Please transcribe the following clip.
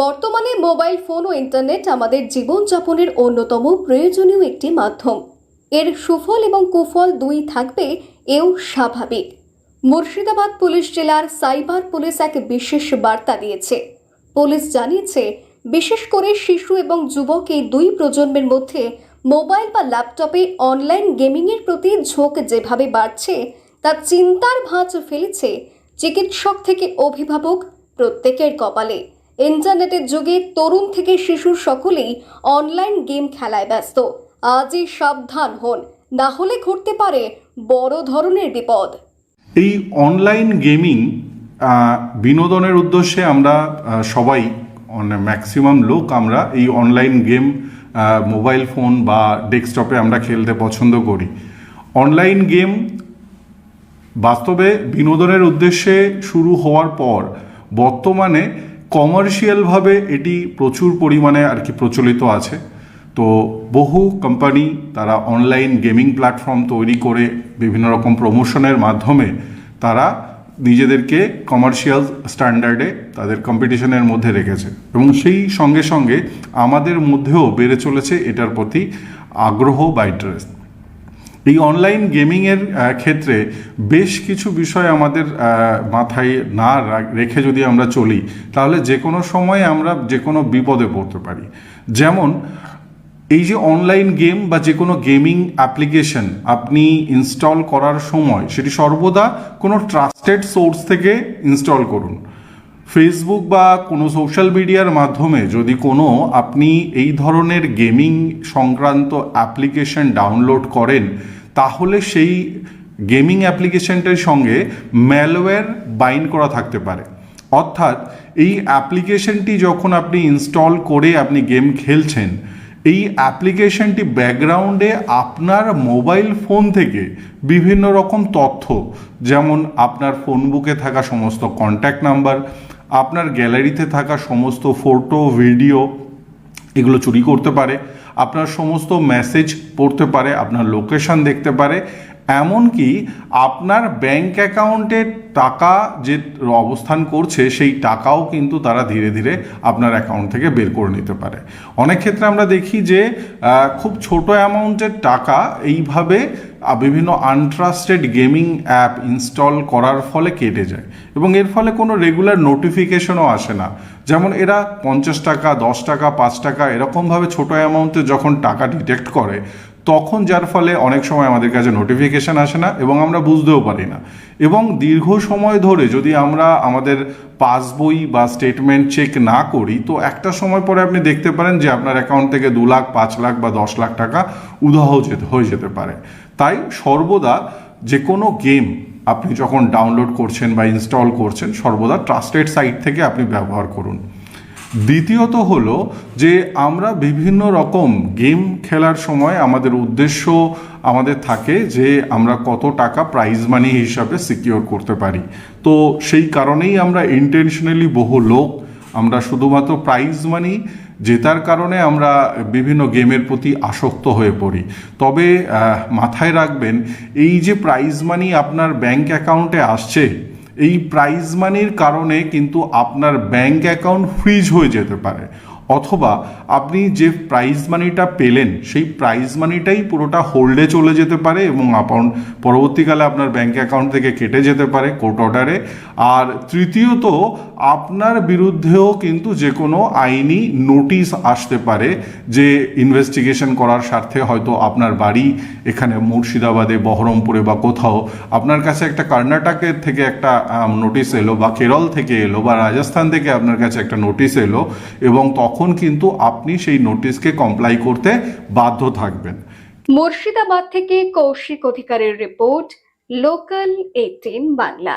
বর্তমানে mobile phone ও internet আমাদের জীবনযাপনের অন্যতম প্রয়োজনীয় একটি মাধ্যম। এর সুফল এবং কুফল দুই থাকবে এও স্বাভাবিক। মুর্শিদাবাদ পুলিশ জেলার সাইবার পুলিশ এক বিশেষ বার্তা দিয়েছে। পুলিশ জানিয়েছে, বিশেষ করে শিশু এবং যুবক এই দুই প্রজন্মের মধ্যে মোবাইল বা ল্যাপটপে অনলাইন গেমিংয়ের প্রতি ঝোঁক যেভাবে বাড়ছে, তা চিন্তার ভাঁজ ফেলেছে চিকিৎসক থেকে অভিভাবক প্রত্যেকের কপালে। ইন্টারনেটের যুগে তরুণ থেকে শিশু সকলেই অনলাইন গেম খেলায় ব্যস্ত। আজই সাবধান হন, না হলে ঘটতে পারে বড় ধরনের বিপদ। এই অনলাইন গেমিং বিনোদনের উদ্দেশ্যে আমরা সবাই ম্যাক্সিমাম লোক আমরা এই অনলাইন গেম মোবাইল ফোন বা ডেস্কটপে আমরা খেলতে পছন্দ করি। অনলাইন গেম বাস্তবে বিনোদনের উদ্দেশ্যে শুরু হওয়ার পর বর্তমানে কমার্শিয়ালভাবে এটি প্রচুর পরিমাণে আর কি প্রচলিত আছে। তো বহু কোম্পানি তারা অনলাইন গেমিং প্ল্যাটফর্ম তৈরি করে বিভিন্ন রকম প্রমোশনের মাধ্যমে তারা নিজেদেরকে কমার্শিয়াল স্ট্যান্ডার্ডে তাদের কম্পিটিশনের মধ্যে রেখেছে। এবং সেই সঙ্গে সঙ্গে আমাদের মধ্যেও বেড়ে চলেছে এটার প্রতি আগ্রহ বা ইন্টারেস্ট এই অনলাইন গেমিংয়ের ক্ষেত্রে বেশ কিছু বিষয় আমাদের মাথায় না রেখে যদি আমরা চলি, তাহলে যে কোনো সময় আমরা যে কোনো বিপদে পড়তে পারি। যেমন, এই যে অনলাইন গেম বা যে কোনো গেমিং অ্যাপ্লিকেশন আপনি ইনস্টল করার সময়, সেটি সর্বদা কোনো ট্রাস্টেড সোর্স থেকে ইনস্টল করুন। ফেসবুক বা কোনো সোশ্যাল মিডিয়ার মাধ্যমে যদি কোনো আপনি এই ধরনের গেমিং সংক্রান্ত অ্যাপ্লিকেশন ডাউনলোড করেন, তাহলে সেই গেমিং অ্যাপ্লিকেশনটার সঙ্গে ম্যালওয়্যার বাইন্ড করা থাকতে পারে। অর্থাৎ এই অ্যাপ্লিকেশনটি যখন আপনি ইনস্টল করে আপনি গেম খেলছেন, এই অ্যাপ্লিকেশনটি ব্যাকগ্রাউন্ডে আপনার মোবাইল ফোন থেকে বিভিন্ন রকম তথ্য, যেমন আপনার ফোন বুকে থাকা সমস্ত কন্ট্যাক্ট নাম্বার আপনার গ্যালারিতে থাকা সমস্ত ফটো, ভিডিও এগুলো চুরি করতে পারে, আপনার সমস্ত মেসেজ পড়তে পারে, আপনার লোকেশান দেখতে পারে এমনকি আপনার ব্যাংক অ্যাকাউন্টের টাকা যে অবস্থান করছে, সেই টাকাও কিন্তু তারা ধীরে ধীরে আপনার অ্যাকাউন্ট থেকে বের করে নিতে পারে। অনেক ক্ষেত্রে আমরা দেখি যে খুব ছোট অ্যামাউন্টের টাকা এইভাবে বিভিন্ন আনট্রাস্টেড গেমিং অ্যাপ ইনস্টল করার ফলে কেটে যায়। এবং এর ফলে কোনো রেগুলার নোটিফিকেশনও আসে না। যেমন এরা পঞ্চাশ টাকা, দশ টাকা, পাঁচ টাকা, এরকমভাবে ছোট অ্যামাউন্টে যখন টাকা ডিটেক্ট করে তখন যার ফলে অনেক সময় আমাদের কাছে নোটিফিকেশান আসে না এবং আমরা বুঝতেও পারি না। এবং দীর্ঘ সময় ধরে যদি আমরা আমাদের পাসবই বা স্টেটমেন্ট চেক না করি, তো একটা সময় পরে আপনি দেখতে পারেন যে আপনার অ্যাকাউন্ট থেকে দু লাখ, পাঁচ লাখ বা দশ লাখ টাকা যেতে হয়ে যেতে পারে। তাই সর্বদা যে কোনো গেম আপনি যখন ডাউনলোড করছেন বা ইনস্টল করছেন, সর্বদা ট্রাস্টেড সাইট থেকে আপনি ব্যবহার করুন। দ্বিতীয়ত হলো যে আমরা বিভিন্ন রকম গেম খেলার সময় আমাদের উদ্দেশ্য আমাদের থাকে যে আমরা কত টাকা প্রাইজ মানি হিসাবে সিকিওর করতে পারি। তো সেই কারণেই আমরা ইন্টেনশনালি বহু লোক আমরা শুধুমাত্র প্রাইজ মানি জেতার কারণে আমরা বিভিন্ন গেমের প্রতি আসক্ত হয়ে পড়ি। তবে মাথায় রাখবেন, এই যে প্রাইজ মানি আপনার ব্যাংক অ্যাকাউন্টে আসছে এই প্রাইজ মানির কারণে কিন্তু আপনার ব্যাংক অ্যাকাউন্ট ফ্রিজ হয়ে যেতে পারে। অথবা আপনি যে প্রাইজ মানিটা পেলেন, সেই প্রাইজ মানিটাই পুরোটা হোল্ডে চলে যেতে পারে এবং আপন পরবর্তীকালে আপনার ব্যাঙ্ক অ্যাকাউন্ট থেকে কেটে যেতে পারে কোর্ট অর্ডারে আর তৃতীয়ত, আপনার বিরুদ্ধেও কিন্তু যে কোনো আইনি নোটিশ আসতে পারে যে ইনভেস্টিগেশন করার স্বার্থে হয়তো আপনার বাড়ি এখানে মুর্শিদাবাদে, বহরমপুরে বা কোথাও। আপনার কাছে একটা কর্ণাটকের থেকে একটা নোটিশ এলো বা কেরল থেকে এলো বা রাজস্থান থেকে আপনার কাছে একটা নোটিশ এলো এবং তখন কিন্তু আপনি সেই নোটিশকে কমপ্লাই করতে বাধ্য থাকবেন। মুর্শিদাবাদ থেকে কৌশিক অধিকারের রিপোর্ট লোকাল এইটিন বাংলা।